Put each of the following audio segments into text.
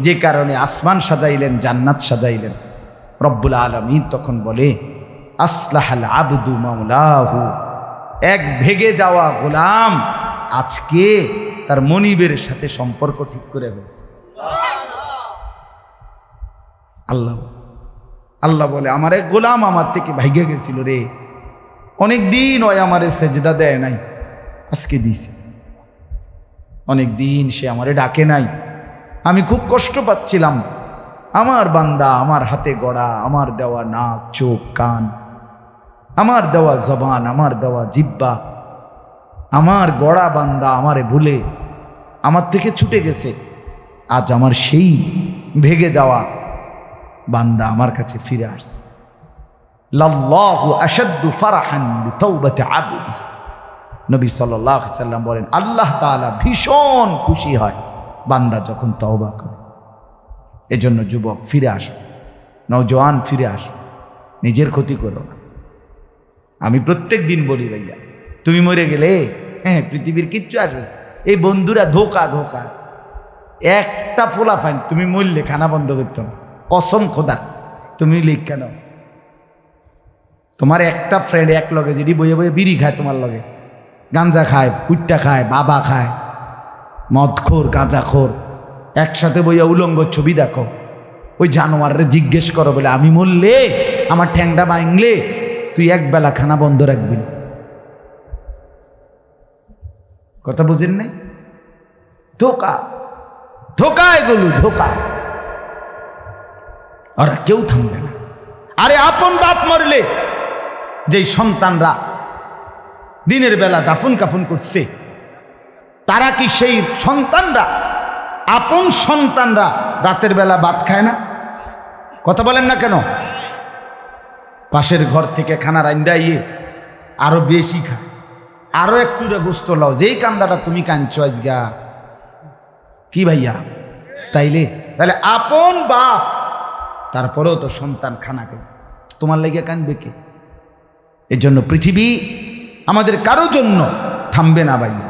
যে কারণে আসমান সাজাইলেন, জান্নাত সাজাইলেন। রব্বুল আলমিন তখন বলে, আসলাহাল আবদু মাওলাহু। এক ভেগে যাওয়া গোলাম আজকে তার মনিবের সাথে সম্পর্ক ঠিক করে ফেলছে। আল্লাহ আল্লাহ বলে, আমার এক গোলাম আমার থেকে ভাইগে গেছিল রে। অনেক দিন ওই আমারে সেজদা দেয় নাই, আজকে দিছে। অনেক দিন সে আমারে ডাকে নাই। আমি খুব কষ্ট পাচ্ছিলাম। আমার বান্দা, আমার হাতে গড়া, আমার দেওয়া নাক, চোখ, কান, আমার দেওয়া জবান, আমার দেওয়া জিব্বা, আমার গড়া বান্দা আমারে ভুলে আমার থেকে ছুটে গেছে। আজ আমার সেই ভেগে যাওয়া বান্দা আমার কাছে ফিরে আসছে। লাল্লাহু আবদি। নবী সাল্লাম বলেন, আল্লাহ তাআলা ভীষণ খুশি হয়। বান্দা যখন তওবা করে, এজন্য যুবক ফিরে আসো, নওজোয়ান ফিরে আসো, নিজের ক্ষতি করো না। আমি প্রত্যেক দিন বলি, ভাইয়া, তুমি মরে গেলে হ্যাঁ পৃথিবীর কিচ্ছু আসবে এই বন্ধুরা ধোকা ধোকা। একটা ফোলা ফাইন, তুমি মরলে খানা বন্ধ করতো না কসম খোদা, তুমি লিখ কেন? তোমার একটা ফ্রেন্ড এক লগে যেটি বইয়ে বইয়ে বিড়ি খায় তোমার লগে, গাঞ্জা খায় ফুটটা খায়, বাবা খায় মদখোর, গাঁজাখোর, একসাথে বইয়া উলঙ্গ ছবি দেখো। ওই জানোয়ারে জিজ্ঞেস করো বলে, আমি মরলে? আমার ঠ্যাংটা ভাঙলে? তুই একবেলা খানা বন্ধ রাখবি কথা বুঝেন নাই? ধোকা ধোকা এগুলো, ধোকা। ওরা কেউ থামবে না। আরে আপন বাপ মরলে, যেই সন্তানরা দিনের বেলা দাফন কাফন করছে তারা কি সেই সন্তানরা? আপন সন্তানরা রাতের বেলা ভাত খায় না? কথা বলেন না কেন? পাশের ঘর থেকে খানা রান্দাইয়ে আরও বেশি খায় আরও একটু গোস্ত লাও। যেই কান্দাটা তুমি কাঁদছো আজগা। কি ভাইয়া? তাইলে? তাহলে আপন বাপ, তারপরেও তো সন্তান খানা খাইতেছে। তোমার লেগে কাঁদবে কে? এর জন্য পৃথিবী আমাদের কারও জন্য থামবে না ভাইয়া।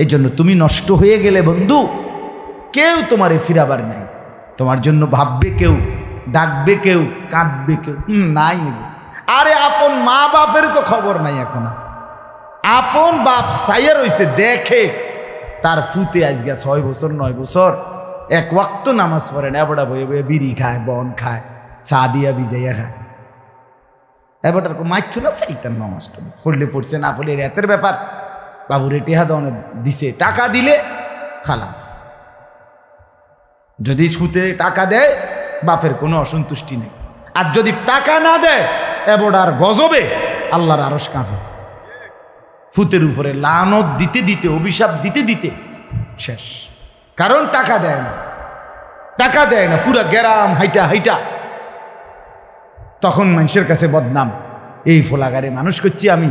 এই জন্য তুমি নষ্ট হয়ে গেলে বন্ধু, কেউ তোমারে ফিরাবার নাই। তোমার জন্য ভাববে কেউ, ডাকবে কেউ, কাঁদবে কেউ। নাই আরে আপন মা বাপের তো খবর নাই এখন। আপন বাপ সাইয়া রইছে, দেখে তার ফুতে আজকে ছয় বছর, নয় বছর। এক ওয়াক্ত নামাজ পড়ে না, এবড়া বয়ে বয়ে বিড়ি খায়, বন খায়, চা দিয়া বিজাইয়া খায়। এবারটার মাইছ না সেইটার নামাজটা? পড়লে পড়ছে, না পড়লে রাতের ব্যাপার। বাবুরে টেহা দনে দিছে, টাকা দিলে খালাস। যদি সুতে টাকা দেয়, বাপের কোনো অসন্তুষ্টি নেই। আর যদি টাকা না দেয় এবড়ার গজবে, আল্লাহর আরস কাঁপে। ফুতের উপরে লানত দিতে দিতে, অভিশাপ দিতে দিতে শেষ। কারণ টাকা দেয় না। টাকা দেয় না, পুরা গ্যারাম হাইটা হাইটা। তখন মানুষের কাছে বদনাম, এই ফোলাগারে মানুষ করছি আমি।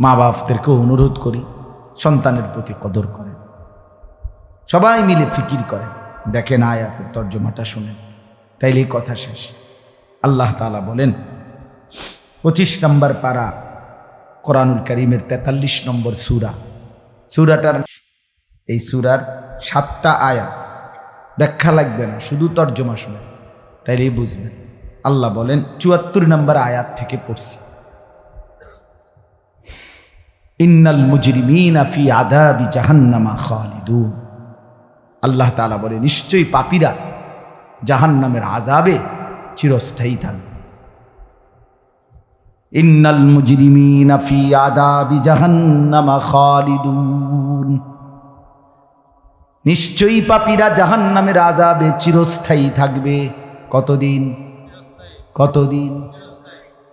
মা বাপদেরকে অনুরোধ করি, সন্তানের প্রতি কদর করেন। সবাই মিলে ফিকির করেন। দেখেন আয়াতের তর্জমাটা শুনেন। তাইলেই কথা শেষ। আল্লাহ তালা বলেন, পঁচিশ নম্বর পারা কোরআনুল করিমের তেতাল্লিশ নম্বর সুরা। সুরাটার এই সুরার সাতটা আয়াত। ব্যাখ্যা লাগবে না, শুধু তর্জমা শুনে তাইলেই বুঝবেন। আল্লাহ বলেন, চুয়াত্তর নম্বর আয়াত থেকে পড়ছি। ইন্নাল মুজরিমিনা ফি আদাবি জাহান্নামা খালিদুন। আল্লাহ তাআলা বলে, নিশ্চয়ই পাপীরা জাহান্নামের আজাবে চিরস্থায়ী থাকবে। ইন্নাল মুজরিমিনা ফি আদাবি জাহান্নামা খালিদুন। নিশ্চয়ই পাপীরা জাহান্নামের আজাবে চিরস্থায়ী থাকবে। কতদিন? কতদিন?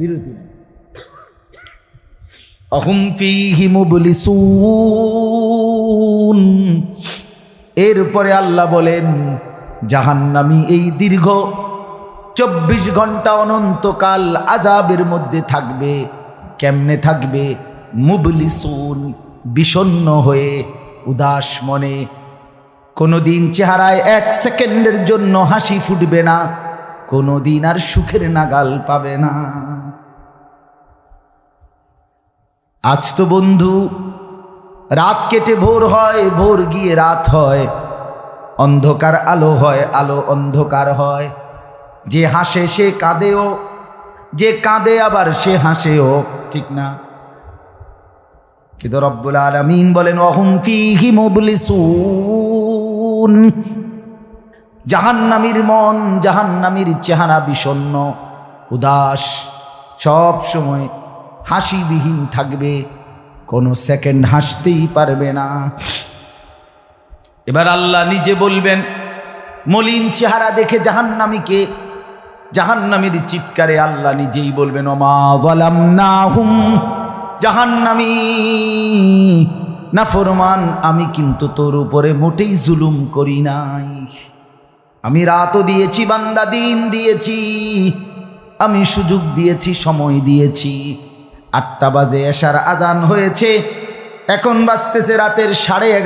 বিরতি অহুম এরপরে আল্লাহ বলেন, জাহান্নামি এই দীর্ঘ চব্বিশ ঘণ্টা অনন্তকাল আজাবের মধ্যে থাকবে। কেমনে থাকবে? মুবলি মুবলিসুন বিষণ্ন হয়ে, উদাস মনে। কোনোদিন চেহারায় এক সেকেন্ডের জন্য হাসি ফুটবে না। কোনোদিন আর সুখের নাগাল পাবে না। আজ তো বন্ধু, রাত কেটে ভোর হয়, ভোর গিয়ে রাত হয়। অন্ধকার আলো হয়, আলো অন্ধকার হয়। যে হাসে সে কাঁদেও, যে কাঁদে আবার সে হাসেও, ঠিক না? কিন্তু রব্বুল আলমিন বলেন অহুম ফিহি মুবলিসুন। জাহান্নামীর মন, জাহান্নামীর চেহারা বিষণ্ন, উদাস, সব সময় হাসিবিহীন থাকবে, কোনো সেকেন্ড হাসতেই পারবে না। এবার আল্লাহ নিজে বলবেন, মলিন চেহারা দেখে জাহান্নামীকে, জাহান্নামীর চিৎকারে আল্লাহ নিজেই বলবেন, ওমা গলাম না হুম জাহান্নামী, না ফরমান, আমি কিন্তু তোর উপরে মোটেই জুলুম করি নাই। আমি রাতও দিয়েছি, বান্দা দিন দিয়েছি। আমি সুযোগ দিয়েছি, সময় দিয়েছি। আটটা বাজে এসার আজান হয়েছে। এখন বাজতেছে রাতের সাড়ে